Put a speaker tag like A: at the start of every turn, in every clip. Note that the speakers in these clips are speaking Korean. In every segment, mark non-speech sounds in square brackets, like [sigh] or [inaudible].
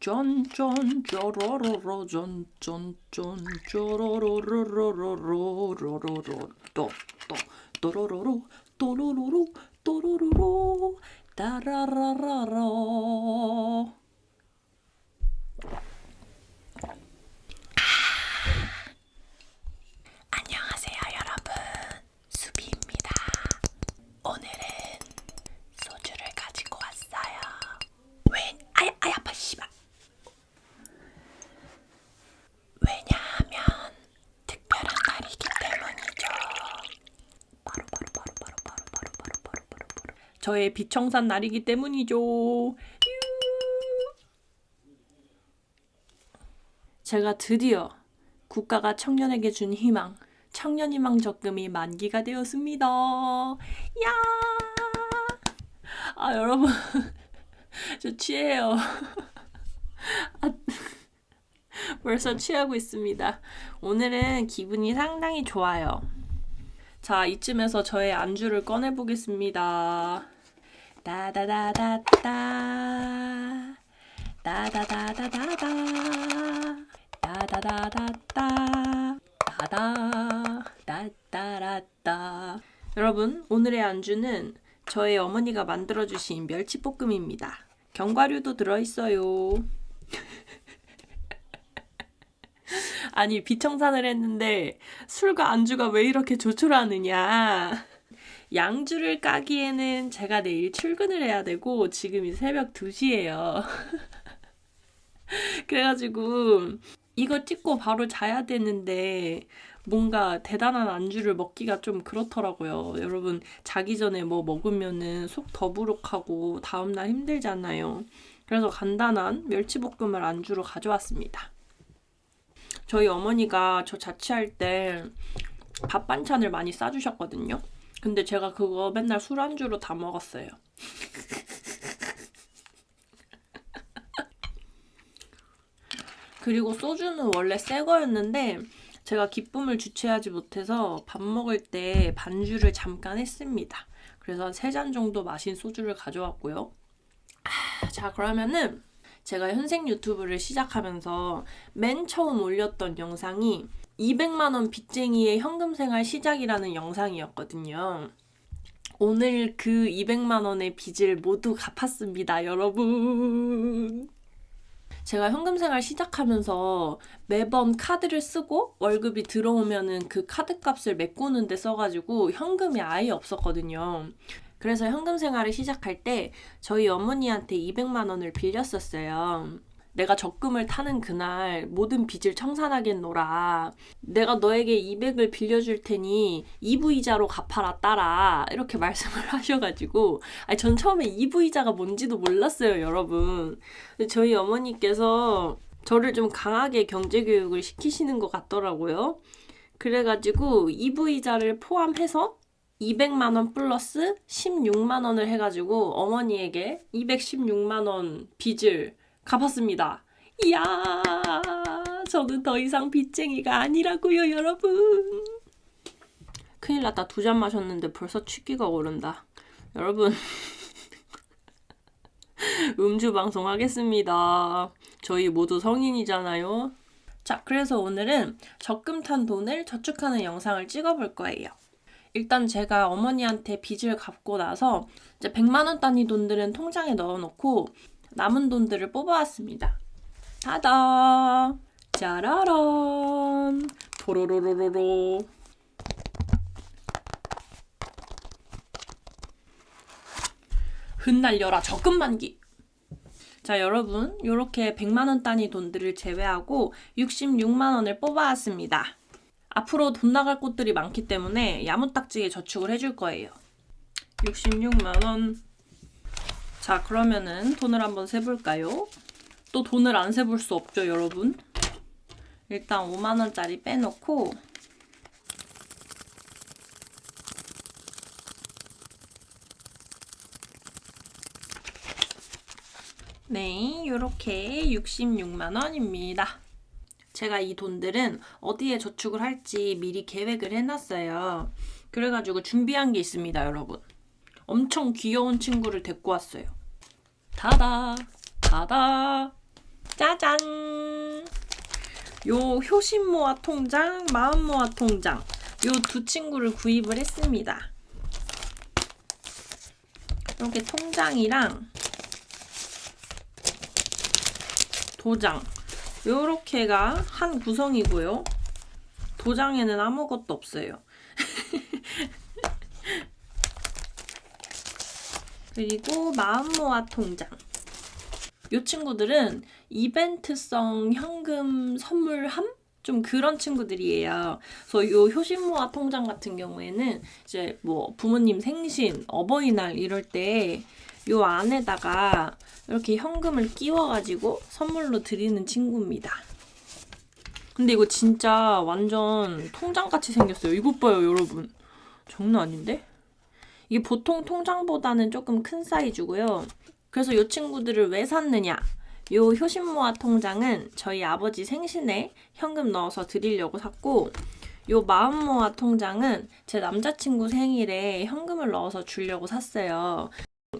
A: 쫀쫀 쪼로로로 쫀쫀 쫀 쪼로로로로로로로로로 또또 또로로로 또로로로 또로로로 따라라라라 저의 비청산 날이기 때문이죠 유. 제가 드디어 국가가 청년에게 준 희망, 청년희망 적금이 만기가 되었습니다. 야! 아, 여러분. [laughs] 저 취해요. [laughs] 아, 벌써 취하고 있습니다. 오늘은 기분이 상당히 좋아요. 자, 이쯤에서 저의 안주를 꺼내 보겠습니다. 따다다다따. 따다다다다다. 따다다다따. 따다. 따따라따. 여러분, 오늘의 안주는 저의 어머니가 만들어주신 멸치볶음입니다. 견과류도 들어있어요. [laughs] [laughs] 아니, 비청산을 했는데 술과 안주가 왜 이렇게 조촐하느냐. 양주를 까기에는 제가 내일 출근을 해야 되고 지금이 새벽 2시예요. [laughs] 그래가지고 이거 찍고 바로 자야 되는데 뭔가 대단한 안주를 먹기가 좀 그렇더라고요. 여러분 자기 전에 뭐 먹으면은 속 더부룩하고 다음날 힘들잖아요. 그래서 간단한 멸치볶음을 안주로 가져왔습니다. 저희 어머니가 저 자취할 때 밥 반찬을 많이 싸주셨거든요. 근데 제가 그거 맨날 술안주로 다 먹었어요. [laughs] 그리고 소주는 원래 새 거였는데 제가 기쁨을 주체하지 못해서 밥 먹을 때 반주를 잠깐 했습니다. 그래서 세 잔 정도 마신 소주를 가져왔고요. 아, 자, 그러면은 제가 현생 유튜브를 시작하면서 맨 처음 올렸던 영상이 200만원 빚쟁이의 현금 생활 시작이라는 영상이었거든요. 오늘 그 200만원의 빚을 모두 갚았습니다, 여러분. 제가 현금 생활 시작하면서 매번 카드를 쓰고 월급이 들어오면은 그 카드 값을 메꾸는 데 써가지고 현금이 아예 없었거든요. 그래서 현금 생활을 시작할 때 저희 어머니한테 200만 원을 빌렸었어요. 내가 적금을 타는 그날 모든 빚을 청산하겠노라. 내가 너에게 200을 빌려줄 테니 2부 이자로 갚아라 따라 이렇게 [laughs] 말씀을 하셔가지고 아니 전 처음에 2부 이자가 뭔지도 몰랐어요 여러분. 저희 어머니께서 저를 좀 강하게 경제 교육을 시키시는 것 같더라고요. 그래가지고 2부 이자를 포함해서 200만 원 플러스 16만 원을 해가지고 어머니에게 216만 원 빚을 갚았습니다. 이야, 저는 더 이상 빚쟁이가 아니라고요, 여러분. 큰일 났다. 두 잔 마셨는데 벌써 취기가 오른다. 여러분, [laughs] 음주 방송 하겠습니다. 저희 모두 성인이잖아요. 자, 그래서 오늘은 적금 탄 돈을 저축하는 영상을 찍어볼 거예요. 일단 제가 어머니한테 빚을 갚고 나서 이제 100만 원 단위 돈들은 통장에 넣어놓고 남은 돈들을 뽑아왔습니다. 타다! 짜라란! 도로로로로로. 흩날려라 적금 만기. 자, 여러분, 이렇게 100만 원 단위 돈들을 제외하고 66만 원을 뽑아왔습니다. 앞으로 돈 나갈 곳들이 많기 때문에 야무딱지게 저축을 해줄 거예요. 66만 원. 자, 그러면은 돈을 한번 세볼까요? 또 돈을 안 세볼 수 없죠, 여러분. 일단 5만 원짜리 빼놓고 네, 이렇게 66만 원입니다. 제가 이 돈들은 어디에 저축을 할지 미리 계획을 해놨어요. 그래가지고 준비한 게 있습니다, 여러분. 엄청 귀여운 친구를 데리고 왔어요. 다다, 다다. 짜잔! 요 효심모아 통장, 마음모아 통장 요 두 친구를 구입을 했습니다. 이렇게 통장이랑 도장 요렇게가 한 구성이고요. 도장에는 아무것도 없어요. [laughs] 그리고 마음모아 통장. 이 친구들은 이벤트성 현금 선물함? 좀 그런 친구들이에요. 그래서 요 효신모아 통장 같은 경우에는 이제 뭐 부모님 생신, 어버이날 이럴 때 요 안에다가 이렇게 현금을 끼워가지고 선물로 드리는 친구입니다. 근데 이거 진짜 완전 통장같이 생겼어요. 이것 봐요, 여러분. 장난 아닌데? 이게 보통 통장보다는 조금 큰 사이즈고요. 그래서 이 친구들을 왜 샀느냐? 요 효신모아 통장은 저희 아버지 생신에 현금 넣어서 드리려고 샀고, 요 마음모아 통장은 제 남자친구 생일에 현금을 넣어서 주려고 샀어요.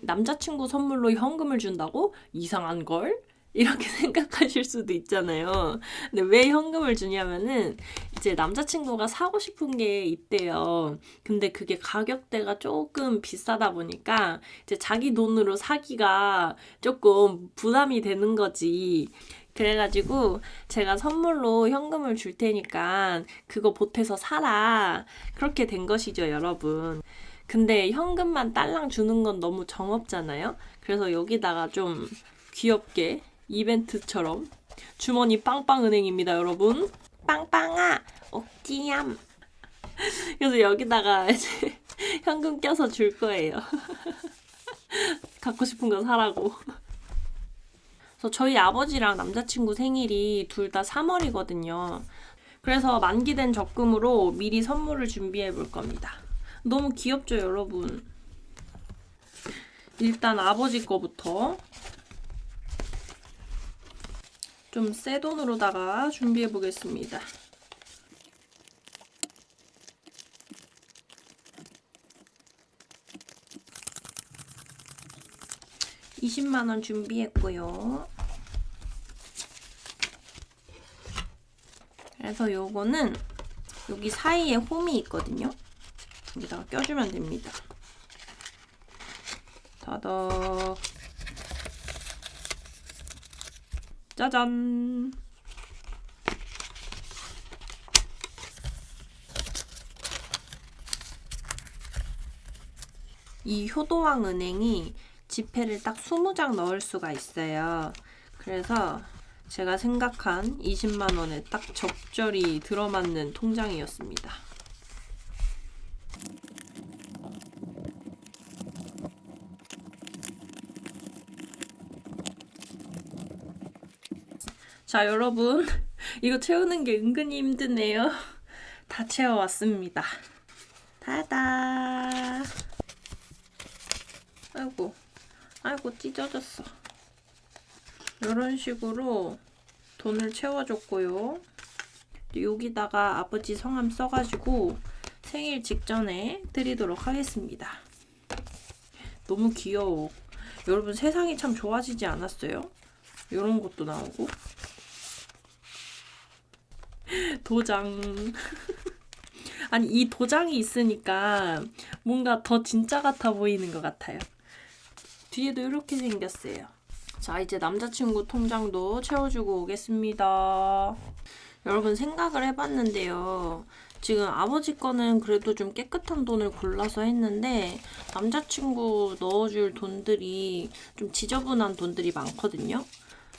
A: 남자친구 선물로 현금을 준다고? 이상한 걸? 이렇게 [laughs] 생각하실 수도 있잖아요. 근데 왜 현금을 주냐면은 이제 남자친구가 사고 싶은 게 있대요. 근데 그게 가격대가 조금 비싸다 보니까 이제 자기 돈으로 사기가 조금 부담이 되는 거지. 그래가지고 제가 선물로 현금을 줄 테니까 그거 보태서 사라. 그렇게 된 것이죠, 여러분. 근데 현금만 딸랑 주는 건 너무 정없잖아요. 그래서 여기다가 좀 귀엽게 이벤트처럼 주머니 빵빵 은행입니다, 여러분. 빵빵아, 옥지얌. 그래서 여기다가 이제 [laughs] 현금 껴서 줄 거예요. [laughs] 갖고 싶은 거 사라고. 그래서 저희 아버지랑 남자친구 생일이 둘 다 3월이거든요. 그래서 만기된 적금으로 미리 선물을 준비해 볼 겁니다. 너무 귀엽죠, 여러분? 일단 아버지 거부터 좀 새 돈으로다가 준비해 보겠습니다. (20만 원) 준비했고요. 그래서 요거는 여기 사이에 홈이 있거든요. 여기다가 껴주면 됩니다. 다다. 짜잔. 이 효도왕 은행이 지폐를 딱 20장 넣을 수가 있어요. 그래서 제가 생각한 20만 원에 딱 적절히 들어맞는 통장이었습니다. 자, 여러분. [laughs] 이거 채우는 게 은근히 힘드네요. [laughs] 다 채워왔습니다. 다다. 아이고, 아이고, 찢어졌어. 이런 식으로 돈을 채워줬고요. 여기다가 아버지 성함 써가지고 생일 직전에 드리도록 하겠습니다. 너무 귀여워. 여러분 세상이 참 좋아지지 않았어요? 이런 것도 나오고. 도장. [laughs] 아니, 이 도장이 있으니까 뭔가 더 진짜 같아 보이는 것 같아요. 뒤에도 이렇게 생겼어요. 자, 이제 남자친구 통장도 채워주고 오겠습니다. 여러분 생각을 해봤는데요. 지금 아버지 거는 그래도 좀 깨끗한 돈을 골라서 했는데 남자친구 넣어줄 돈들이 좀 지저분한 돈들이 많거든요.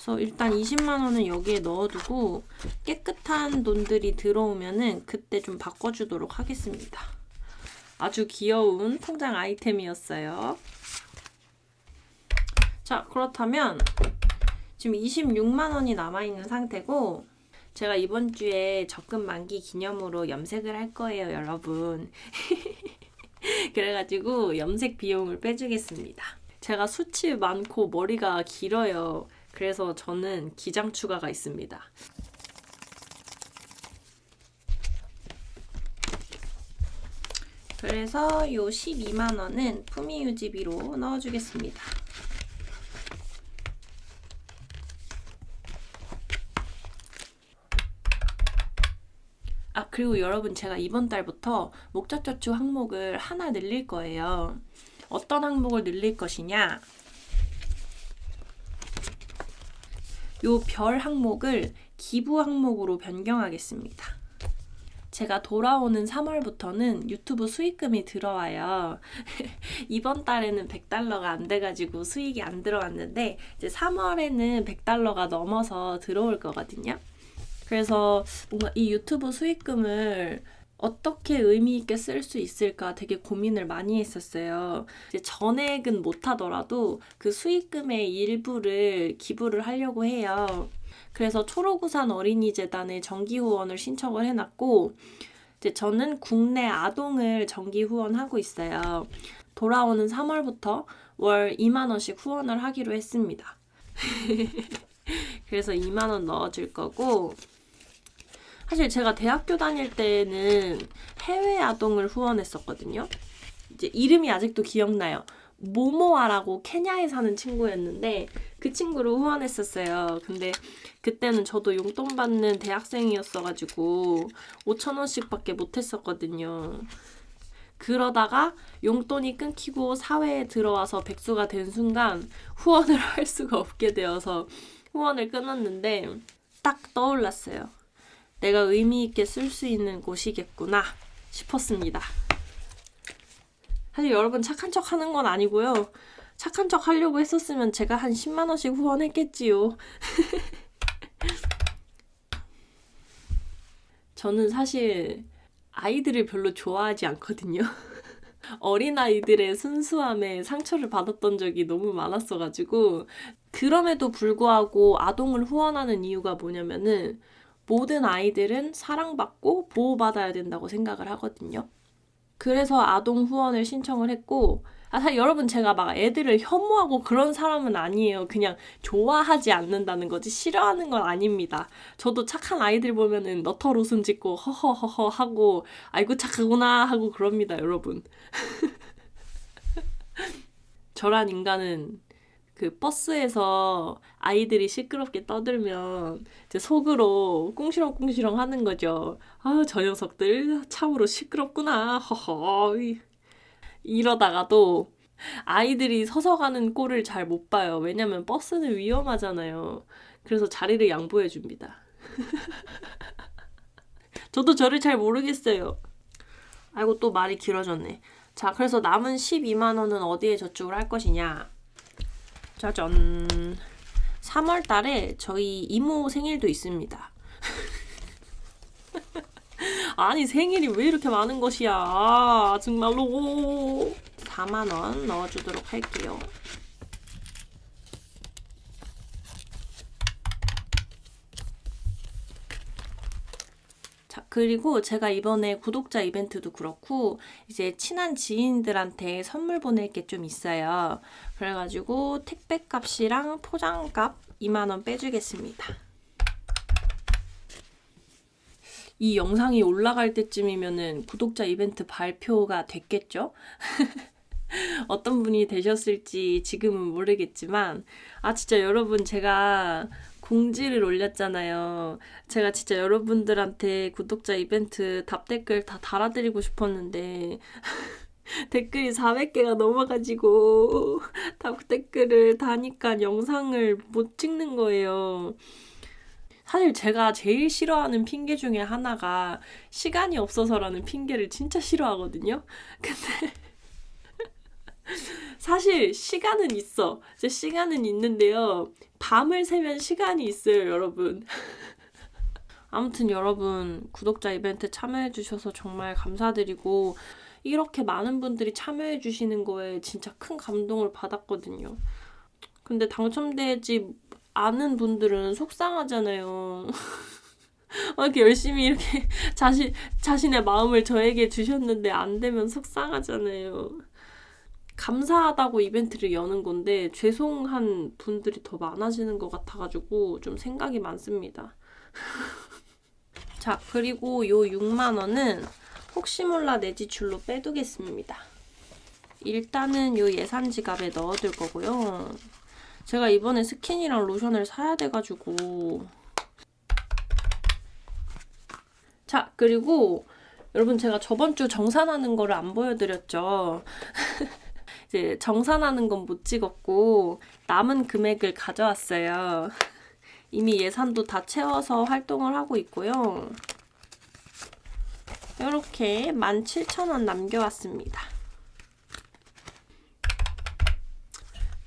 A: 그래서 일단 20만 원은 여기에 넣어두고 깨끗한 돈들이 들어오면은 그때 좀 바꿔주도록 하겠습니다. 아주 귀여운 통장 아이템이었어요. 자, 그렇다면 지금 26만 원이 남아있는 상태고 제가 이번 주에 적금 만기 기념으로 염색을 할 거예요, 여러분. [laughs] 그래가지고 염색 비용을 빼주겠습니다. 제가 수치 많고 머리가 길어요. 그래서 저는 기장 추가가 있습니다. 그래서 요 12만원은 품위 유지비로 넣어주겠습니다. 아, 그리고 여러분 제가 이번 달부터 목적저축 항목을 하나 늘릴 거예요. 어떤 항목을 늘릴 것이냐? 요 별 항목을 기부 항목으로 변경하겠습니다. 제가 돌아오는 3월부터는 유튜브 수익금이 들어와요. [laughs] 이번 달에는 100달러가 안 돼가지고 수익이 안 들어왔는데, 이제 3월에는 100달러가 넘어서 들어올 거거든요. 그래서 뭔가 이 유튜브 수익금을 어떻게 의미 있게 쓸 수 있을까 되게 고민을 많이 했었어요. 이제 전액은 못 하더라도 그 수익금의 일부를 기부를 하려고 해요. 그래서 초록우산 어린이재단에 정기 후원을 신청을 해놨고, 이제 저는 국내 아동을 정기 후원하고 있어요. 돌아오는 3월부터 월 2만 원씩 후원을 하기로 했습니다. [laughs] 그래서 2만 원 넣어줄 거고, 사실 제가 대학교 다닐 때는 해외 아동을 후원했었거든요. 이제 이름이 아직도 기억나요. 모모아라고 케냐에 사는 친구였는데 그 친구를 후원했었어요. 근데 그때는 저도 용돈 받는 대학생이었어가지고 5천 원씩밖에 못했었거든요. 그러다가 용돈이 끊기고 사회에 들어와서 백수가 된 순간 후원을 [laughs] 할 수가 없게 되어서 후원을 끊었는데 딱 떠올랐어요. 내가 의미 있게 쓸 수 있는 곳이겠구나 싶었습니다. 사실 여러분 착한 척 하는 건 아니고요. 착한 척 하려고 했었으면 제가 한 10만 원씩 후원했겠지요. [laughs] 저는 사실 아이들을 별로 좋아하지 않거든요. [laughs] 어린아이들의 순수함에 상처를 받았던 적이 너무 많았어가지고, 그럼에도 불구하고 아동을 후원하는 이유가 뭐냐면은, 모든 아이들은 사랑받고 보호받아야 된다고 생각을 하거든요. 그래서 아동 후원을 신청을 했고, 아, 사실 여러분 제가 막 애들을 혐오하고 그런 사람은 아니에요. 그냥 좋아하지 않는다는 거지 싫어하는 건 아닙니다. 저도 착한 아이들 보면은 너털 웃음 짓고 허허허허 하고 아이고 착하구나 하고 그럽니다, 여러분. [laughs] 저란 인간은 그 버스에서 아이들이 시끄럽게 떠들면 이제 속으로 꿍시렁꿍시렁 하는 거죠. 아, 저 녀석들 참으로 시끄럽구나. 허허. 이러다가도 아이들이 서서 가는 꼴을 잘 못 봐요. 왜냐면 버스는 위험하잖아요. 그래서 자리를 양보해 줍니다. [laughs] 저도 저를 잘 모르겠어요. 아이고 또 말이 길어졌네. 자, 그래서 남은 12만 원은 어디에 저축을 할 것이냐? 짜잔. 3월 달에 저희 이모 생일도 있습니다. [laughs] 아니 생일이 왜 이렇게 많은 것이야 아, 정말로 4만원 넣어주도록 할게요 그리고 제가 이번에 구독자 이벤트도 그렇고, 이제 친한 지인들한테 선물 보낼 게 좀 있어요. 그래가지고 택배 값이랑 포장 값 2만원 빼주겠습니다. 이 영상이 올라갈 때쯤이면은 구독자 이벤트 발표가 됐겠죠? [laughs] 어떤 분이 되셨을지 지금은 모르겠지만, 아, 진짜 여러분, 제가 공지를 올렸잖아요. 제가 진짜 여러분들한테 구독자 이벤트 답 댓글 다 달아드리고 싶었는데, [laughs] 댓글이 400개가 넘어가지고, 답 댓글을 다니까 영상을 못 찍는 거예요. 사실 제가 제일 싫어하는 핑계 중에 하나가 시간이 없어서라는 핑계를 진짜 싫어하거든요. [laughs] 근데 사실 시간은 있어. 제 시간은 있는데요. 밤을 새면 시간이 있어요, 여러분. [laughs] 아무튼 여러분 구독자 이벤트 참여해 주셔서 정말 감사드리고 이렇게 많은 분들이 참여해 주시는 거에 진짜 큰 감동을 받았거든요. 근데 당첨되지 아는 분들은 속상하잖아요. [laughs] 이렇게 열심히 이렇게 [laughs] 자신, 자신의 마음을 저에게 주셨는데 안 되면 속상하잖아요. 감사하다고 이벤트를 여는 건데 죄송한 분들이 더 많아지는 것 같아가지고 좀 생각이 많습니다. [laughs] 자, 그리고 요 6만 원은 혹시 몰라 내 지출로 빼두겠습니다. 일단은 요 예산 지갑에 넣어둘 거고요. 제가 이번에 스킨이랑 로션을 사야 돼가지고 자, 그리고 여러분 제가 저번 주 정산하는 거를 안 보여드렸죠. [laughs] 이제 정산하는 건 못 찍었고 남은 금액을 가져왔어요. [laughs] 이미 예산도 다 채워서 활동을 하고 있고요. 이렇게 17,000원 남겨왔습니다.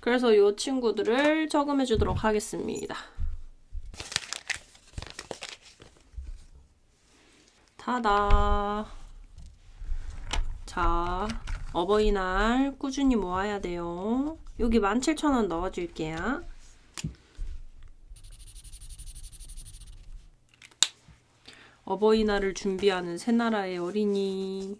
A: 그래서 이 친구들을 저금해 주도록 하겠습니다. 타다. 자, 어버이날 꾸준히 모아야 돼요. 여기 17,000원 넣어줄게요. 어버이날을 준비하는 새나라의 어린이.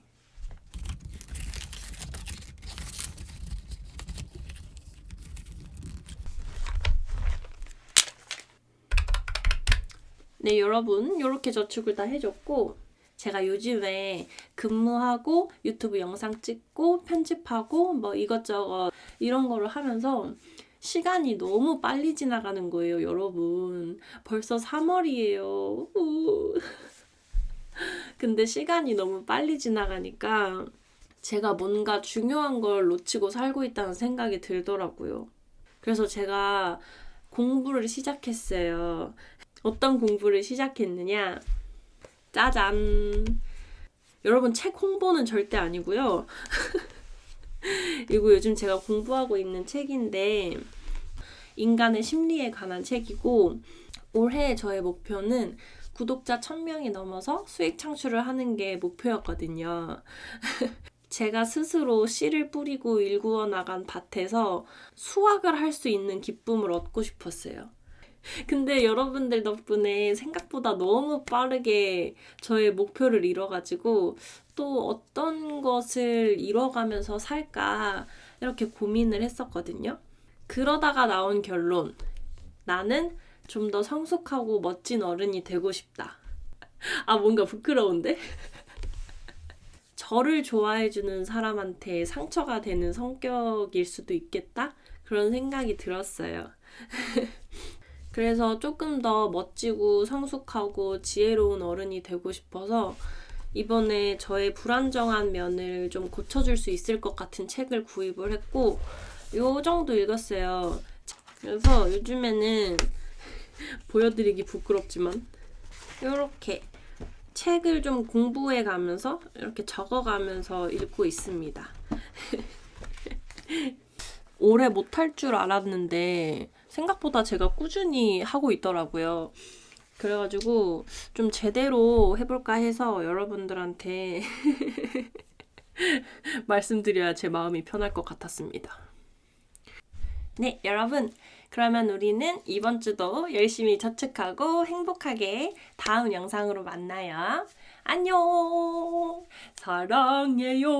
A: 네, 여러분, 이렇게 저축을 다 해줬고, 제가 요즘에 근무하고 유튜브 영상 찍고 편집하고 뭐 이것저것 이런 거를 하면서 시간이 너무 빨리 지나가는 거예요, 여러분. 벌써 3월이에요. [laughs] 근데 시간이 너무 빨리 지나가니까 제가 뭔가 중요한 걸 놓치고 살고 있다는 생각이 들더라고요. 그래서 제가 공부를 시작했어요. 어떤 공부를 시작했느냐? 짜잔. 여러분 책 홍보는 절대 아니고요. [laughs] 이거 요즘 제가 공부하고 있는 책인데 인간의 심리에 관한 책이고 올해 저의 목표는 구독자 1000명이 넘어서 수익 창출을 하는 게 목표였거든요. [laughs] 제가 스스로 씨를 뿌리고 일구어 나간 밭에서 수확을 할 수 있는 기쁨을 얻고 싶었어요. 근데 여러분들 덕분에 생각보다 너무 빠르게 저의 목표를 이뤄가지고 또 어떤 것을 이뤄가면서 살까 이렇게 고민을 했었거든요. 그러다가 나온 결론. 나는 좀 더 성숙하고 멋진 어른이 되고 싶다. 아, 뭔가 부끄러운데? [laughs] 저를 좋아해주는 사람한테 상처가 되는 성격일 수도 있겠다? 그런 생각이 들었어요. [laughs] 그래서 조금 더 멋지고 성숙하고 지혜로운 어른이 되고 싶어서 이번에 저의 불안정한 면을 좀 고쳐줄 수 있을 것 같은 책을 구입을 했고 요 정도 읽었어요. 그래서 요즘에는 [laughs] 보여드리기 부끄럽지만 이렇게 책을 좀 공부해 가면서 이렇게 적어 가면서 읽고 있습니다. [laughs] 오래 못할 줄 알았는데 생각보다 제가 꾸준히 하고 있더라고요. 그래가지고 좀 제대로 해볼까 해서 여러분들한테 [laughs] 말씀드려야 제 마음이 편할 것 같았습니다. 네, 여러분. 그러면 우리는 이번 주도 열심히 저축하고 행복하게 다음 영상으로 만나요. 안녕! 사랑해요!